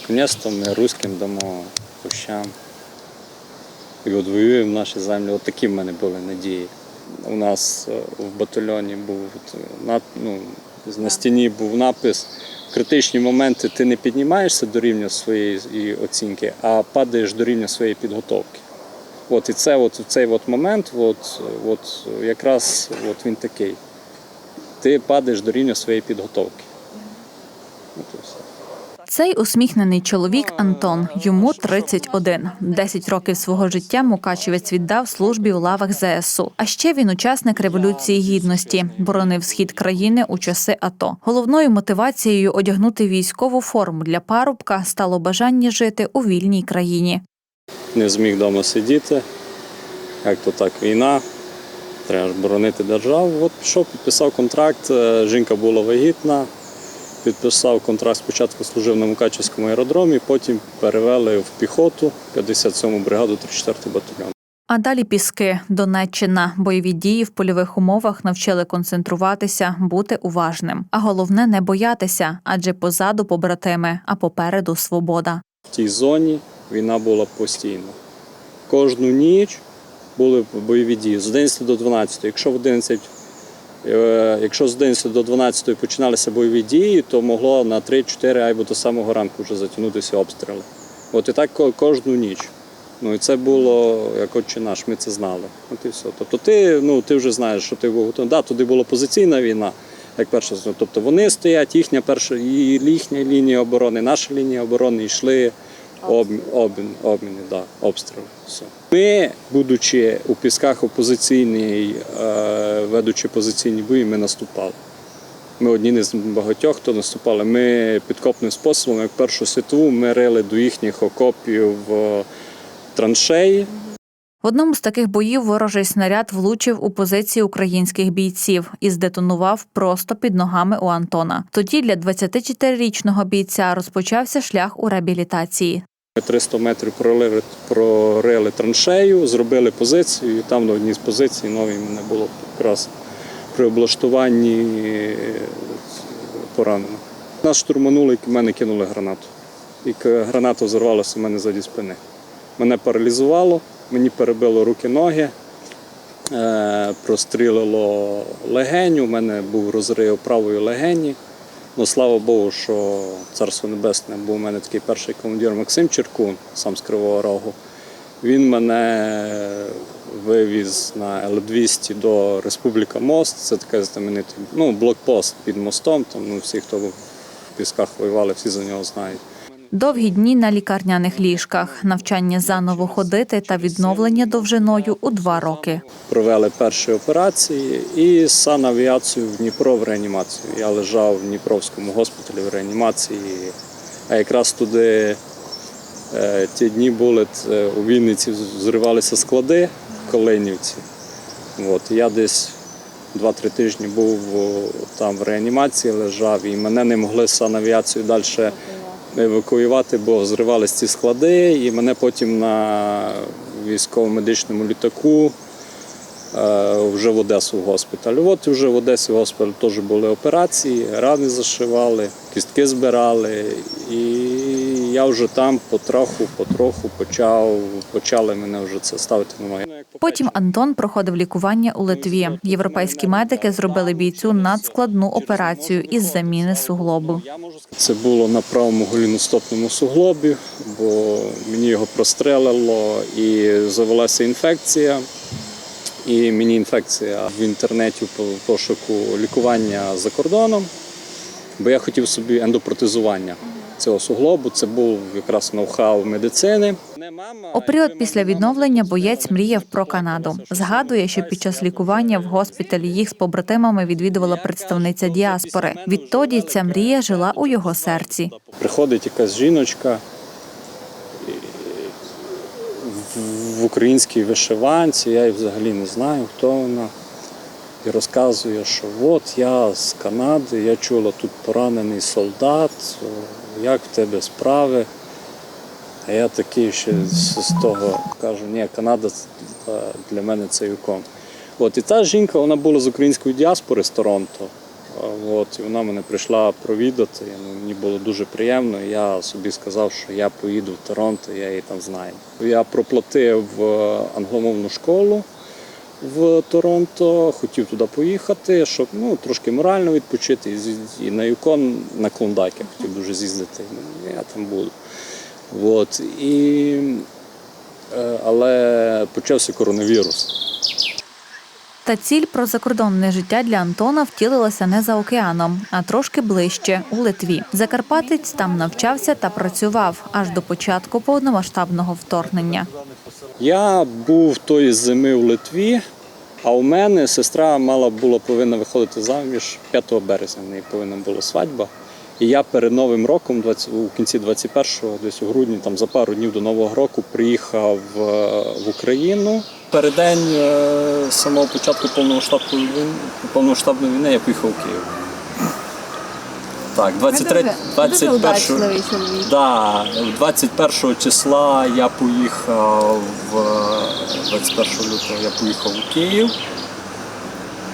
наконець-то ми руським дамо кущам. І от воюємо наші землі. От такі в мене були надії. У нас е, в батальйоні був ну, на стіні був напис. В критичні моменти ти не піднімаєшся до рівня своєї оцінки, а падаєш до рівня своєї підготовки. От і це от, в цей от момент, от, от, якраз от він такий. Ти падаєш до рівня своєї підготовки. Цей усміхнений чоловік Антон. Йому 31. 10 років свого життя Мукачевець віддав службі у лавах ЗСУ. А ще він учасник революції гідності, боронив схід країни у часи АТО. Головною мотивацією одягнути військову форму для парубка стало бажання жити у вільній країні. не зміг вдома сидіти. Як то так, війна, треба ж боронити державу. От пішов, підписав контракт, е, жінка була вагітна. Підписав контракт, спочатку служив на Мукачівському аеродромі, потім перевели в піхоту 57-му бригаду 34-й батальйон. А далі піски, Донеччина. Бойові дії в польових умовах навчили концентруватися, бути уважним. А головне не боятися, адже позаду побратими, а попереду свобода. В тій зоні війна була постійно. Кожну ніч були бойові дії з 11 до 12. Якщо в 11, е, якщо з 11 до 12 починалися бойові дії, то могло на 3-4 або до самого ранку вже затягнутися обстріли. От і так кожну ніч. Ну і це було як отче наш, ми це знали. От і все. Тобто ти, ну, ти вже знаєш, що ти був готовий. Да, туди була позиційна війна, як перша. Тобто вони стоять, їхня перша їхня лінія оборони, наша лінія оборони йшли обмін, обмін, обміни, да, обстріли. Все. Ми, будучи у пісках опозиційний, е, ведучи позиційні бої, ми наступали. Ми одні з багатьох, хто наступали. Ми підкопним способом, як першу світову, ми рили до їхніх окопів е, траншеї. В одному з таких боїв ворожий снаряд влучив у позиції українських бійців і здетонував просто під ногами у Антона. Тоді для 24-річного бійця розпочався шлях у реабілітації. Ми 300 метрів прорили, прорили траншею, зробили позицію, і там на одній з позицій новій мене було якраз при облаштуванні е, поранено. Нас штурманули і мене кинули гранату. І граната взорвалася в мене ззаді спини. Мене паралізувало, мені перебило руки-ноги, е, прострілило легеню, у мене був розрив правої легені. Ну, слава Богу, що царство небесне був у мене такий перший командир Максим Черкун, сам з Кривого Рогу. Він мене вивіз на Л-200 до Республіка Мост. Це такий знаменитий ну, блокпост під мостом. Там ну, всі, хто в пісках воювали, всі за нього знають. Довгі дні на лікарняних ліжках, навчання заново ходити та відновлення довжиною у два роки. Провели перші операції і санавіацію в Дніпро в реанімацію. Я лежав в Дніпровському госпіталі в реанімації. А якраз туди е, ті дні були е, у Вінниці зривалися склади в Калинівці. От, я десь 2-3 тижні був там в реанімації, лежав, і мене не могли з санавіацією далі евакуювати, бо зривалися ці склади, і мене потім на військово-медичному літаку е, вже в Одесу в госпіталь. От вже в Одесі в госпіталі теж були операції, рани зашивали, кістки збирали. І я вже там потроху, потроху почав, почали мене вже це ставити на ноги. Потім Антон проходив лікування у Литві. Європейські медики зробили бійцю надскладну операцію із заміни суглобу. Це було на правому голіностопному суглобі, бо мені його прострелило і завелася інфекція. І мені інфекція в інтернеті по пошуку лікування за кордоном, бо я хотів собі ендопротезування цього суглобу. Це був якраз ноу-хау медицини. У період після відновлення боєць мріяв про Канаду. Згадує, що під час лікування в госпіталі їх з побратимами відвідувала представниця діаспори. Відтоді ця мрія жила у його серці. Приходить якась жіночка в- в українській вишиванці, я її взагалі не знаю, хто вона. І розказує, що от я з Канади, я чула тут поранений солдат, як в тебе справи. А я такий ще з, того кажу, ні, Канада для мене це юкон. От і та жінка, вона була з української діаспори з Торонто. От, і вона мене прийшла провідати. Ну, мені було дуже приємно. Я собі сказав, що я поїду в Торонто, я її там знаю. Я проплатив е, англомовну школу в Торонто, хотів туди поїхати, щоб ну, трошки морально відпочити. І, на Юкон, на Клондайк я хотів дуже з'їздити. Ну, Я там буду. От, і, е, але почався коронавірус. Та ціль про закордонне життя для Антона втілилася не за океаном, а трошки ближче у Литві. Закарпатець там навчався та працював аж до початку повномасштабного вторгнення. Я був тої зими в Литві, а у мене сестра мала була повинна виходити заміж 5 березня. В неї повинна була свадьба. І я перед Новим роком, 20, у кінці 21-го, десь у грудні, там за пару днів до Нового року, приїхав е, в Україну. Перед день е, самого початку повномасштабної війни, повномасштабної війни я поїхав у Київ. Так, 23, 21. Да, 21 числа я поїхав 21 лютого я поїхав у Київ.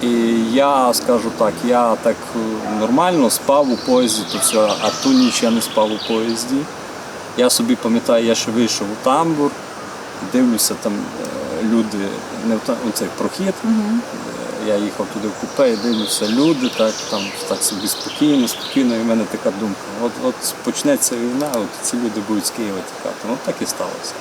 І я скажу так, я так е, нормально спав у поїзді, то все, а ту ніч я не спав у поїзді. Я собі пам'ятаю, я ще вийшов у тамбур, дивлюся там е, люди, не в та- у цей прохід. Е, Я їхав туди в купе і дивлюся, люди так, там так собі спокійно, спокійно, і в мене така думка. От, от почнеться війна, от ці люди будуть з Києва тікати. Ну так і сталося.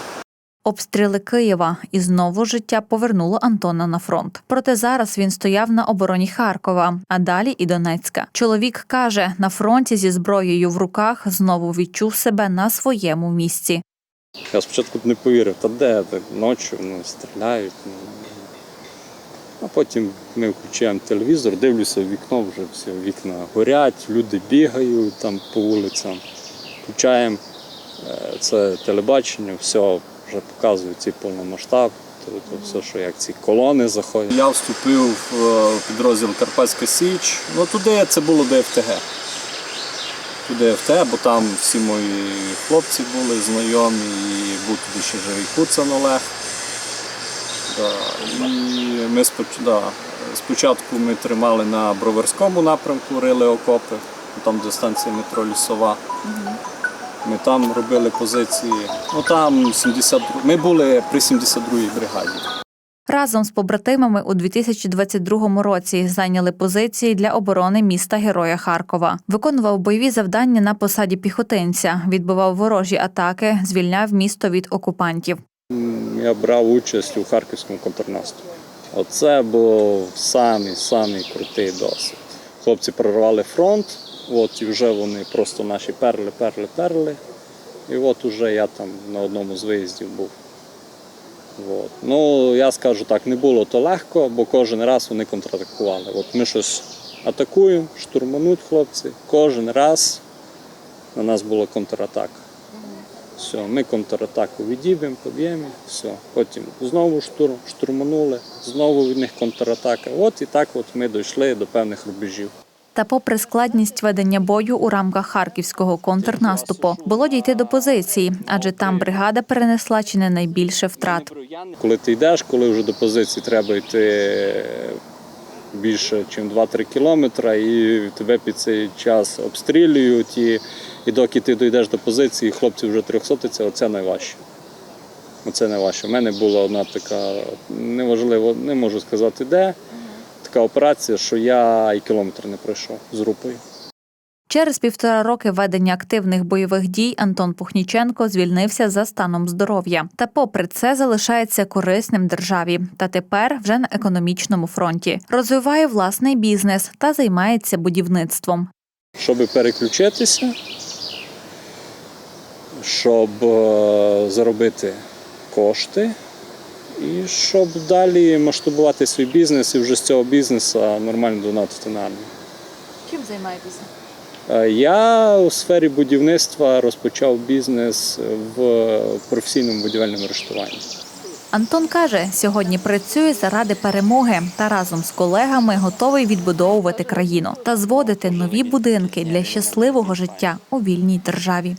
Обстріли Києва і знову життя повернуло Антона на фронт. Проте зараз він стояв на обороні Харкова, а далі і Донецька. Чоловік каже, на фронті зі зброєю в руках знову відчув себе на своєму місці. Я спочатку не повірив, та де так, ночі ну, стріляють. Ну. А потім ми включаємо телевізор, дивлюся в вікно, вже всі вікна горять, люди бігають там по вулицям. Включаємо е, це телебачення, все вже показують цей повномасштаб, то, то все, що як ці колони заходять. Я вступив в е, підрозділ Карпатська Січ. Ну туди це було ДФТГ. Туди ФТ, бо там всі мої хлопці були знайомі, і був туди ще живий Куцан Олег. Да. І ми споч... да. спочатку ми тримали на Броварському напрямку, рили окопи, там де станція метро Лісова. Ми там робили позиції. Ну там 72... Ми були при 72-й бригаді. Разом з побратимами у 2022 році зайняли позиції для оборони міста Героя Харкова. Виконував бойові завдання на посаді піхотинця, відбивав ворожі атаки, звільняв місто від окупантів. Я брав участь у харківському контрнаступі. Оце був самий самий крутий досвід. Хлопці прорвали фронт, от і вже вони просто наші перли, перли, перли. І от уже я там на одному з виїздів був. От. Ну, я скажу так, не було то легко, бо кожен раз вони контратакували. От ми щось атакуємо, штурмануть хлопці. Кожен раз на нас була контратака. Все, ми контратаку відіб'ємо, поб'ємо, все. Потім знову штурм, штурманули, знову від них контратака. От і так от ми дійшли до певних рубежів. Та, попри складність ведення бою у рамках харківського контрнаступу, було дійти до позиції, адже там бригада перенесла чи не найбільше втрат. Коли ти йдеш, коли вже до позиції треба йти більше, ніж 2-3 кілометри, і тебе під цей час обстрілюють, і, і доки ти дійдеш до позиції, хлопці вже трьохсотиться, оце найважче. Оце найважче. У мене була одна така, неважливо, не можу сказати де, така операція, що я і кілометр не пройшов з групою. Через півтора роки ведення активних бойових дій Антон Пухніченко звільнився за станом здоров'я. Та, попри це, залишається корисним державі. Та тепер вже на економічному фронті розвиває власний бізнес та займається будівництвом. щоб переключитися, щоб е, заробити кошти, і щоб далі масштабувати свій бізнес і вже з цього бізнесу нормально донатити на армію. Чим займаєтеся? Е, Я у сфері будівництва розпочав бізнес в професійному будівельному арештуванні. Антон каже, сьогодні працює заради перемоги та разом з колегами готовий відбудовувати країну та зводити нові будинки для щасливого життя у вільній державі.